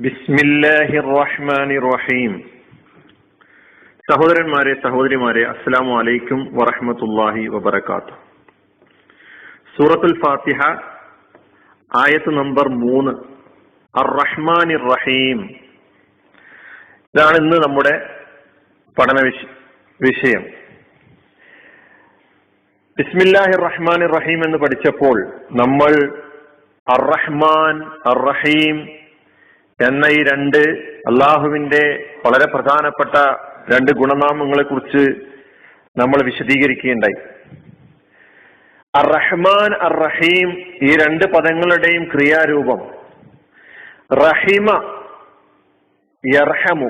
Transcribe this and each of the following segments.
ബിസ്മില്ലാഹി റഹ്മാനി റഹീം സഹോദരന്മാരെ സഹോദരിമാരെ അസ്സലാമു അലൈക്കും വറഹ്മത്തുള്ളാഹി വബറകാത്തു സൂറത്തുൽ ഫാത്തിഹ ആയത്ത് നമ്പർ മൂന്ന്. അർ റഹ്മാനി റഹീം ഇതാണ് ഇന്ന് നമ്മുടെ പഠന വിഷ- വിഷയം. ബിസ്മില്ലാഹി റഹ്മാൻ റഹീം എന്ന് പഠിച്ചപ്പോൾ നമ്മൾ അർ റഹ്മാൻ അർ റഹീം എന്ന ഈ രണ്ട് അള്ളാഹുവിന്റെ വളരെ പ്രധാനപ്പെട്ട രണ്ട് ഗുണനാമങ്ങളെ കുറിച്ച് നമ്മൾ വിശദീകരിക്കുകയുണ്ടായി. അർ റഹ്മാൻ അർ റഹീം ഈ രണ്ട് പദങ്ങളുടെയും ക്രിയാരൂപം. റഹിമ യർഹമു.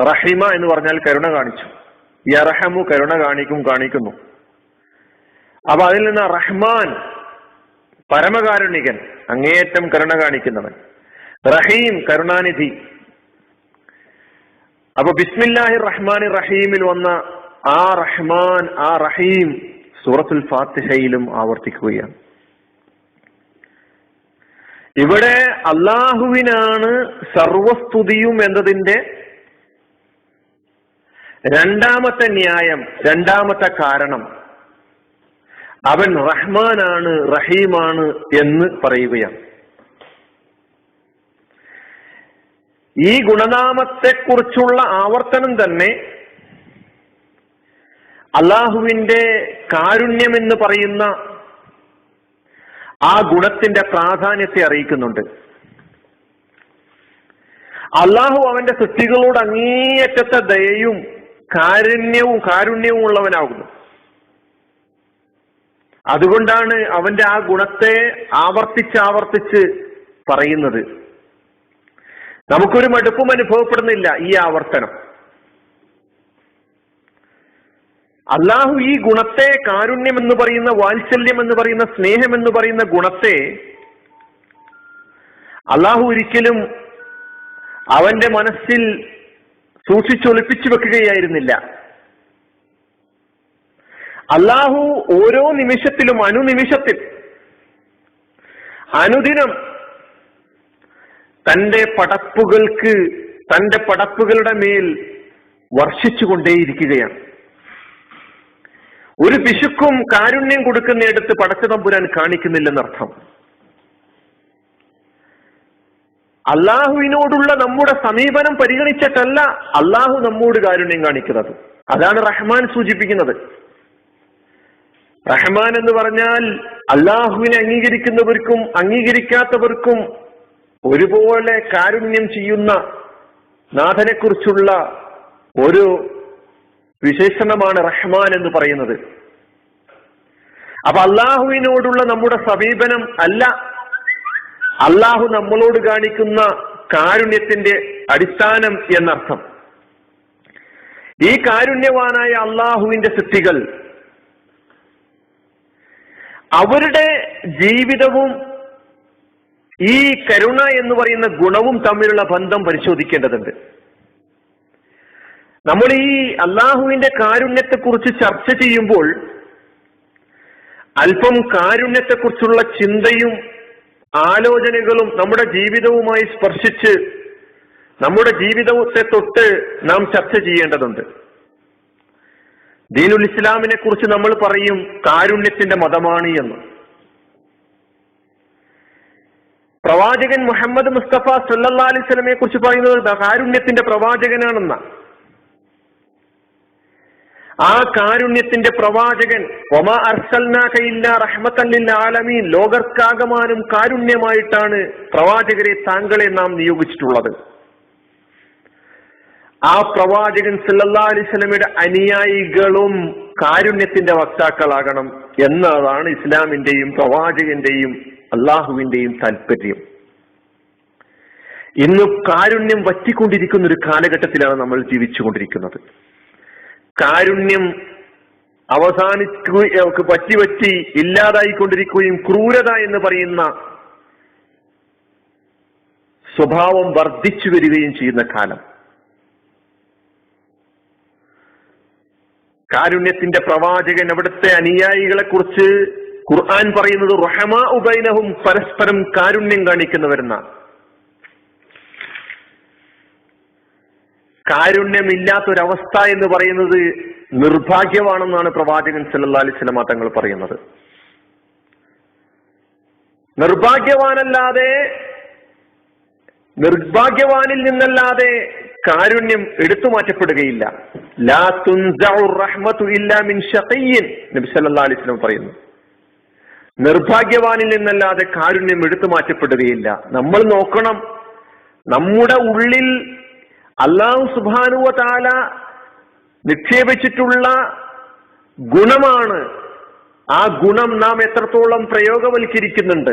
റഹിമ എന്ന് പറഞ്ഞാൽ കരുണ കാണിച്ചു. യർഹമു കരുണ കാണിക്കും കാണിക്കുന്നു. അപ്പൊ അതിൽ നിന്ന് റഹ്മാൻ പരമകാരുണികൻ അങ്ങേയറ്റം കരുണ കാണിക്കുന്നവൻ. റഹീം കരുണാനിധി. അപ്പൊ ബിസ്മില്ലാഹി റഹ്മാൻ റഹീമിൽ വന്ന ആ റഹ്മാൻ ആ റഹീം സൂറത്തുൽ ഫാത്തിഹയിലും ആവർത്തിക്കുകയാണ്. ഇവിടെ അള്ളാഹുവിനാണ് സർവസ്തുതിയും എന്നതിന്റെ രണ്ടാമത്തെ ന്യായം രണ്ടാമത്തെ കാരണം. അവൻ റഹ്മാനാണ് റഹീമാണ് എന്ന് പറയുകയാണ്. ഈ ഗുണനാമത്തെക്കുറിച്ചുള്ള ആവർത്തനം തന്നെ അള്ളാഹുവിന്റെ കാരുണ്യം എന്ന് പറയുന്ന ആ ഗുണത്തിന്റെ പ്രാധാന്യത്തെ അറിയിക്കുന്നുണ്ട്. അള്ളാഹു അവന്റെ സൃഷ്ടികളോട് അങ്ങേയറ്റത്തെ ദയയും കാരുണ്യവും കാരുണ്യവും ഉള്ളവനാകുന്നു. അതുകൊണ്ടാണ് അവന്റെ ആ ഗുണത്തെ ആവർത്തിച്ച് ആവർത്തിച്ച് പറയുന്നത്. നമുക്കൊരു മടുപ്പും അനുഭവപ്പെടുന്നില്ല ഈ ആവർത്തനം. അള്ളാഹു ഈ ഗുണത്തെ കാരുണ്യം എന്ന് പറയുന്ന വാത്സല്യം എന്ന് പറയുന്ന സ്നേഹം എന്ന് പറയുന്ന ഗുണത്തെ അള്ളാഹു ഒരിക്കലും അവന്റെ മനസ്സിൽ സൂക്ഷിച്ചൊളിപ്പിച്ചു വെക്കുകയായിരുന്നില്ല. അള്ളാഹു ഓരോ നിമിഷത്തിലും അനുനിമിഷത്തിൽ അനുദിനം തന്റെ പടപ്പുകൾക്ക് തന്റെ പടപ്പുകളുടെ മേൽ വർഷിച്ചുകൊണ്ടേയിരിക്കുകയാണ്. ഒരു പിശുക്കും കാരുണ്യം കൊടുക്കുന്നിടത്ത് പടച്ചതമ്പുരാൻ കാണിക്കുന്നില്ലെന്നർത്ഥം. അള്ളാഹുവിനോടുള്ള നമ്മുടെ സമീപനം പരിഗണിച്ചിട്ടല്ല അള്ളാഹു നമ്മോട് കാരുണ്യം കാണിക്കുന്നത്. അതാണ് റഹ്മാൻ സൂചിപ്പിക്കുന്നത്. റഹ്മാൻ എന്ന് പറഞ്ഞാൽ അള്ളാഹുവിനെ അംഗീകരിക്കുന്നവർക്കും അംഗീകരിക്കാത്തവർക്കും ഒരുപോലെ കാരുണ്യം ചെയ്യുന്ന നാഥനെക്കുറിച്ചുള്ള ഒരു വിശേഷണമാണ് റഹ്മാൻ എന്ന് പറയുന്നത്. അപ്പൊ അള്ളാഹുവിനോടുള്ള നമ്മുടെ സമീപനം അല്ല. അള്ളാഹു നമ്മളോട് കാണിക്കുന്ന കാരുണ്യത്തിന്റെ അടിസ്ഥാനം എന്നർത്ഥം. ഈ കാരുണ്യവാനായ അള്ളാഹുവിന്റെ സൃഷ്ടികൾ അവരുടെ ജീവിതവും ഈ കരുണ എന്ന് പറയുന്ന ഗുണവും തമ്മിലുള്ള ബന്ധം പരിശോധിക്കേണ്ടതുണ്ട്. നമ്മൾ ഈ അള്ളാഹുവിന്റെ കാരുണ്യത്തെക്കുറിച്ച് ചർച്ച ചെയ്യുമ്പോൾ അല്പം കാരുണ്യത്തെക്കുറിച്ചുള്ള ചിന്തയും ആലോചനകളും നമ്മുടെ ജീവിതവുമായി സ്പർശിച്ച് നമ്മുടെ ജീവിതത്തെ തൊട്ട് നാം ചർച്ച ചെയ്യേണ്ടതുണ്ട്. ദീനുൽ ഇസ്ലാമിനെ കുറിച്ച് നമ്മൾ പറയും കാരുണ്യത്തിന്റെ മതമാണ് എന്ന്. പ്രവാചകൻ മുഹമ്മദ് മുസ്തഫ സല്ലാ അലൈഹി സ്വലമയെ കുറിച്ച് പറയുന്നത് കാരുണ്യത്തിന്റെ പ്രവാചകനാണെന്ന. ആ കാരുണ്യത്തിന്റെ പ്രവാചകൻ ആലമീൻ ലോകർക്കാകമാനും കാരുണ്യമായിട്ടാണ് പ്രവാചകരെ താങ്കളെ നാം നിയോഗിച്ചിട്ടുള്ളത്. ആ പ്രവാചകൻ സല്ലല്ലാ അലൈഹി സ്വലമയുടെ അനുയായികളും കാരുണ്യത്തിന്റെ വക്താക്കളാകണം എന്നതാണ് ഇസ്ലാമിന്റെയും പ്രവാചകന്റെയും അള്ളാഹുവിന്റെയും താല്പര്യം. ഇന്ന് കാരുണ്യം വറ്റിക്കൊണ്ടിരിക്കുന്ന ഒരു കാലഘട്ടത്തിലാണ് നമ്മൾ ജീവിച്ചുകൊണ്ടിരിക്കുന്നത്. കാരുണ്യം അവസാനിക്കുകയും പറ്റി പറ്റി ഇല്ലാതായിക്കൊണ്ടിരിക്കുകയും ക്രൂരത എന്ന് പറയുന്ന സ്വഭാവം വർദ്ധിച്ചു വരികയും ചെയ്യുന്ന കാലം. കാരുണ്യത്തിന്റെ പ്രവാചകൻ അവിടുത്തെ അനുയായികളെ കുറിച്ച് ഖുർആൻ പറയുന്നത് റഹമാ ഉബൈനഹും പരസ്പരം കാരുണ്യം കാണിക്കുന്നവരെന്ന കാരുണ്യമില്ലാത്തൊരവസ്ഥ എന്ന് പറയുന്നത് നിർഭാഗ്യമാണെന്നാണ് പ്രവാചകൻ സല്ലല്ലാഹു അലൈഹി സ്വലമ തങ്ങൾ പറയുന്നത്. നിർഭാഗ്യവാനല്ലാതെ നിർഭാഗ്യവാനിൽ നിന്നല്ലാതെ കാരുണ്യം എടുത്തു മാറ്റപ്പെടുകയില്ല. ലാ തുൻസഉർ ഇല്ലാ മിൻ ഷഖിയ്യിൻ നബി സല്ലല്ലാഹു അലൈഹി വസല്ലം പറയുന്നു. നിർഭാഗ്യവാനിൽ നിന്നല്ലാതെ കാരുണ്യം എടുത്തു മാറ്റപ്പെടുകയില്ല. നമ്മൾ നോക്കണം. നമ്മുടെ ഉള്ളിൽ അള്ളാഹു സുബാനുവ താല നിക്ഷേപിച്ചിട്ടുള്ള ഗുണമാണ്. ആ ഗുണം നാം എത്രത്തോളം പ്രയോഗവൽക്കരിക്കുന്നുണ്ട്.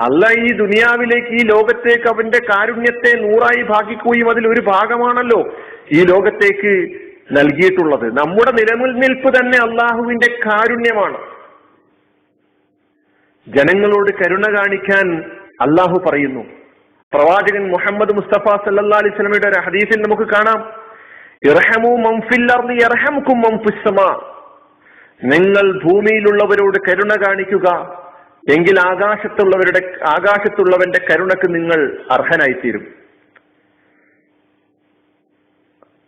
അല്ല ഈ ദുനിയാവിലേക്ക് ഈ ലോകത്തേക്ക് അവന്റെ കാരുണ്യത്തെ നൂറായി ഭാഗിക്കുകയും അതിൽ ഒരു ഭാഗമാണല്ലോ ഈ ലോകത്തേക്ക് നൽകിയിട്ടുള്ളത്. നമ്മുടെ നിലനിൽപ്പ് തന്നെ അള്ളാഹുവിന്റെ കാരുണ്യമാണ്. ജനങ്ങളോട് കരുണ കാണിക്കാൻ അള്ളാഹു പറയുന്നു. പ്രവാചകൻ മുഹമ്മദ് മുസ്തഫ സല്ലാ അലൈഹി സ്വലമയുടെ ഒരു ഹദീസിൽ നമുക്ക് കാണാം. നിങ്ങൾ ഭൂമിയിലുള്ളവരോട് കരുണ കാണിക്കുക. എങ്കിൽ ആകാശത്തുള്ളവരുടെ ആകാശത്തുള്ളവന്റെ കരുണക്ക് നിങ്ങൾ അർഹനായിത്തീരും.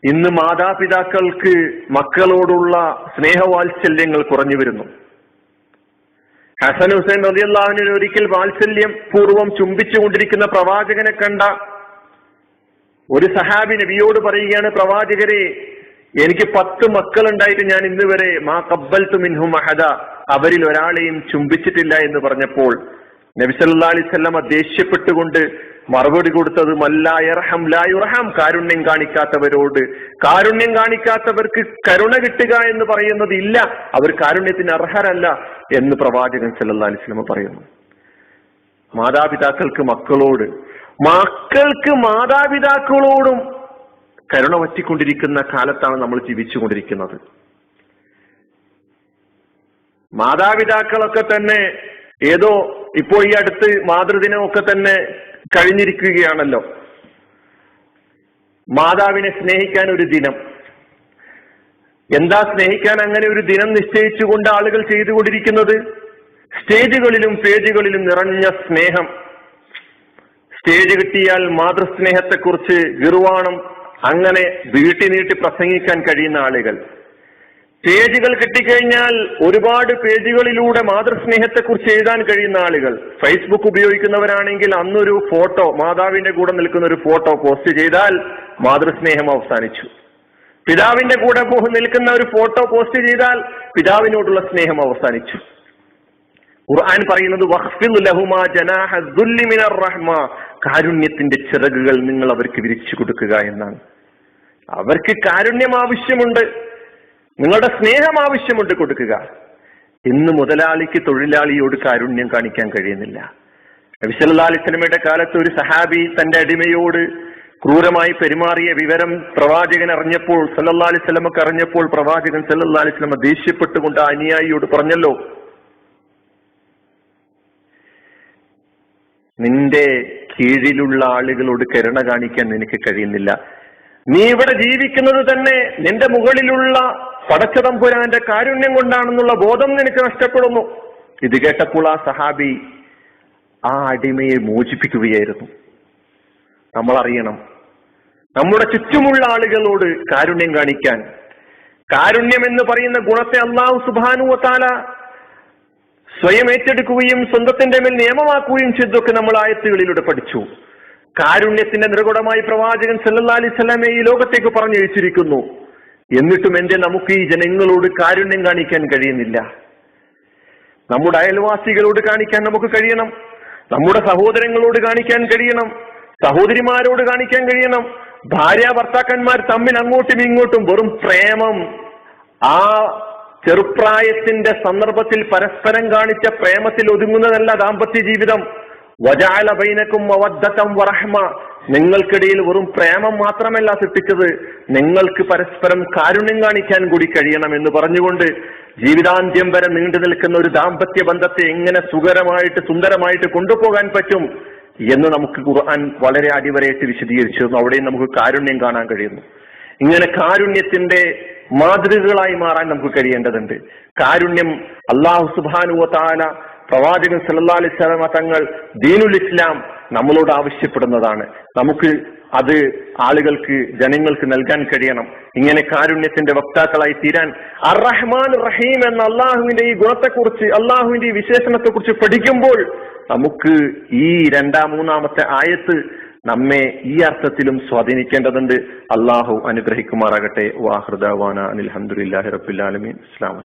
ഇന്ന് മാതാപിതാക്കൾക്ക് മക്കളോടുള്ള സ്നേഹവാത്സല്യങ്ങൾ കുറഞ്ഞു വരുന്നു. ഹസൻ ഹുസൈൻ റലിയല്ലാഹുവിന് ഒരിക്കൽ വാത്സല്യം പൂർവം ചുംബിച്ചുകൊണ്ടിരിക്കുന്ന പ്രവാചകനെ കണ്ട ഒരു സഹാബി നബിയോട് പറയുകയാണ് പ്രവാചകരെ എനിക്ക് പത്ത് മക്കളുണ്ടായിട്ട് ഞാൻ ഇന്ന് വരെ മാ കബ്ബൽ മിൻഹു മഹദ അവരിൽ ഒരാളെയും ചുംബിച്ചിട്ടില്ല എന്ന് പറഞ്ഞപ്പോൾ നബി സല്ലാ അലിസ്വല്ലമ ദേഷ്യപ്പെട്ടുകൊണ്ട് മറുപടി കൊടുത്തത് മല്ലായർഹം ലായുറഹം കാരുണ്യം കാണിക്കാത്തവരോട് കാരുണ്യം കാണിക്കാത്തവർക്ക് കരുണ കിട്ടുക എന്ന് പറയുന്നത് ഇല്ല. അവർ കാരുണ്യത്തിന് അർഹരല്ല എന്ന് പ്രവാചകൻ സല്ലാ അലിസ്ലമ പറയുന്നു. മാതാപിതാക്കൾക്ക് മക്കളോട് മക്കൾക്ക് മാതാപിതാക്കളോടും കരുണ വറ്റിക്കൊണ്ടിരിക്കുന്ന കാലത്താണ് നമ്മൾ ജീവിച്ചുകൊണ്ടിരിക്കുന്നത്. മാതാപിതാക്കളൊക്കെ തന്നെ ഏതോ ഇപ്പോ ഈ അടുത്ത് മാതൃദിനമൊക്കെ തന്നെ കഴിഞ്ഞിരിക്കുകയാണല്ലോ. മാതാവിനെ സ്നേഹിക്കാൻ ഒരു ദിനം. എന്താ സ്നേഹിക്കാൻ അങ്ങനെ ഒരു ദിനം നിശ്ചയിച്ചുകൊണ്ട് ആളുകൾ ചെയ്തുകൊണ്ടിരിക്കുന്നത്? സ്റ്റേജുകളിലും പേജുകളിലും നിറഞ്ഞ സ്നേഹം. സ്റ്റേജ് കിട്ടിയാൽ മാതൃസ്നേഹത്തെക്കുറിച്ച് ഗിർവാണം അങ്ങനെ വീട്ടി നീട്ടി പ്രസംഗിക്കാൻ കഴിയുന്ന ആളുകൾ. പേജുകൾ കിട്ടിക്കഴിഞ്ഞാൽ ഒരുപാട് പേജുകളിലൂടെ മാതൃസ്നേഹത്തെക്കുറിച്ച് എഴുതാൻ കഴിയുന്ന ആളുകൾ. ഫേസ്ബുക്ക് ഉപയോഗിക്കുന്നവരാണെങ്കിൽ അന്നൊരു ഫോട്ടോ മാതാവിന്റെ കൂടെ നിൽക്കുന്ന ഒരു ഫോട്ടോ പോസ്റ്റ് ചെയ്താൽ മാതൃസ്നേഹം അവസാനിച്ചു. പിതാവിന്റെ കൂടെ നിൽക്കുന്ന ഒരു ഫോട്ടോ പോസ്റ്റ് ചെയ്താൽ പിതാവിനോടുള്ള സ്നേഹം അവസാനിച്ചു. ഖുർആൻ പറയുന്നത് റഹ്മ. കാരുണ്യത്തിന്റെ ചിറകുകൾ നിങ്ങൾ അവർക്ക് വിരിച്ചു കൊടുക്കുക എന്നാണ്. അവർക്ക് കാരുണ്യം ആവശ്യമുണ്ട്. നിങ്ങളുടെ സ്നേഹം ആവശ്യമുണ്ട് കൊടുക്കുക. ഇന്ന് മുതലാളിക്ക് തൊഴിലാളിയോട് കാരുണ്യം കാണിക്കാൻ കഴിയുന്നില്ല. നബിസല്ലാ അലിസ്ലമയുടെ കാലത്ത് ഒരു സഹാബി തന്റെ അടിമയോട് ക്രൂരമായി പെരുമാറിയ വിവരം പ്രവാചകൻ അറിഞ്ഞപ്പോൾ സല്ലല്ലാ അലിസ്ലമക്ക് അറിഞ്ഞപ്പോൾ പ്രവാചകൻ സല്ലല്ലാ അലിസ്ലമ ദേഷ്യപ്പെട്ടുകൊണ്ട് ആ അനുയായിയോട് പറഞ്ഞല്ലോ. നിന്റെ കീഴിലുള്ള ആളുകളോട് കരുണ കാണിക്കാൻ നിനക്ക് കഴിയുന്നില്ല. നീ ഇവിടെ ജീവിക്കുന്നത് തന്നെ നിന്റെ മുകളിലുള്ള പടച്ചതമ്പുരാന്റെ കാരുണ്യം കൊണ്ടാണെന്നുള്ള ബോധം നിനക്ക് നഷ്ടപ്പെടുന്നു. ഇത് കേട്ടപ്പോൾ ആ സഹാബി ആ അടിമയെ മോചിപ്പിക്കുകയായിരുന്നു. നമ്മൾ അറിയണം നമ്മുടെ ചുറ്റുമുള്ള ആളുകളോട് കാരുണ്യം കാണിക്കാൻ. കാരുണ്യം എന്ന് പറയുന്ന ഗുണത്തെ അള്ളാഹു സുബാനുവത്താല സ്വയം ഏറ്റെടുക്കുകയും സ്വന്തത്തിന്റെ മേൽ നിയമമാക്കുകയും ചെയ്തൊക്കെ നമ്മൾ ആയത്തുകളിലൂടെ പഠിച്ചു. കാരുണ്യത്തിന്റെ നിർഗുണമായി പ്രവാചകൻ സല്ലാ അലൈഹി സ്വലാമെ ഈ ലോകത്തേക്ക് പറഞ്ഞു വെച്ചിരിക്കുന്നു എന്നിട്ടും എന്റെ നമുക്ക് ഈ ജനങ്ങളോട് കാരുണ്യം കാണിക്കാൻ കഴിയുന്നില്ല. നമ്മുടെ അയൽവാസികളോട് കാണിക്കാൻ നമുക്ക് കഴിയണം. നമ്മുടെ സഹോദരങ്ങളോട് കാണിക്കാൻ കഴിയണം. സഹോദരിമാരോട് കാണിക്കാൻ കഴിയണം. ഭാര്യ ഭർത്താക്കന്മാർ തമ്മിൽ അങ്ങോട്ടും ഇങ്ങോട്ടും വെറും പ്രേമം. ആ ചെറുപ്രായത്തിന്റെ സന്ദർഭത്തിൽ പരസ്പരം കാണിച്ച പ്രേമത്തിൽ ഒതുങ്ങുന്നതല്ല ദാമ്പത്യ ജീവിതം. വജാല ബൈനക്കും അവദ്ധത്തം വറഹ്മ. നിങ്ങൾക്കിടയിൽ വെറും പ്രേമം മാത്രമല്ല സൃഷ്ടിച്ചത്. നിങ്ങൾക്ക് പരസ്പരം കാരുണ്യം കാണിക്കാൻ കൂടി കഴിയണം എന്ന് പറഞ്ഞുകൊണ്ട് ജീവിതാന്ത്യം വരെ നീണ്ടു നിൽക്കുന്ന ഒരു ദാമ്പത്യ ബന്ധത്തെ എങ്ങനെ സുഖരമായിട്ട് സുന്ദരമായിട്ട് കൊണ്ടുപോകാൻ പറ്റും എന്ന് നമുക്ക് ഖുർആൻ വളരെ അടിവരയിട്ട് വിശദീകരിച്ചു അവിടെയും നമുക്ക് കാരുണ്യം കാണാൻ കഴിയുന്നു. ഇങ്ങനെ കാരുണ്യത്തിന്റെ മാതൃകകളായി മാറാൻ നമുക്ക് കഴിയേണ്ടതുണ്ട്. കാരുണ്യം അള്ളാഹു സുബാനുവ താല പ്രവാചകൻ സല്ലാ അലൈഹി സ്വലമ തങ്ങൾ ദീനുൽ ഇസ്ലാം നമ്മളോട് ആവശ്യപ്പെടുന്നതാണ്. നമുക്ക് അത് ആളുകൾക്ക് ജനങ്ങൾക്ക് നൽകാൻ കഴിയണം. ഇങ്ങനെ കാരുണ്യത്തിന്റെ വക്താക്കളായി തീരാൻ അർ റഹ്മാൻ റഹീം എന്ന അള്ളാഹുവിന്റെ ഈ ഗുണത്തെക്കുറിച്ച് അള്ളാഹുവിന്റെ ഈ വിശേഷണത്തെക്കുറിച്ച് പഠിക്കുമ്പോൾ നമുക്ക് ഈ രണ്ടാം മൂന്നാമത്തെ ആയത്ത് നമ്മെ ഈ അർത്ഥത്തിലും സ്വാധീനിക്കേണ്ടതുണ്ട്. അള്ളാഹു അനുഗ്രഹിക്കുമാറാകട്ടെ. വാഹൃദാവാന അനിൽ അഹമ്മദില്ലാഹി റബുല്ലാലമീൻ ഇസ്ലാം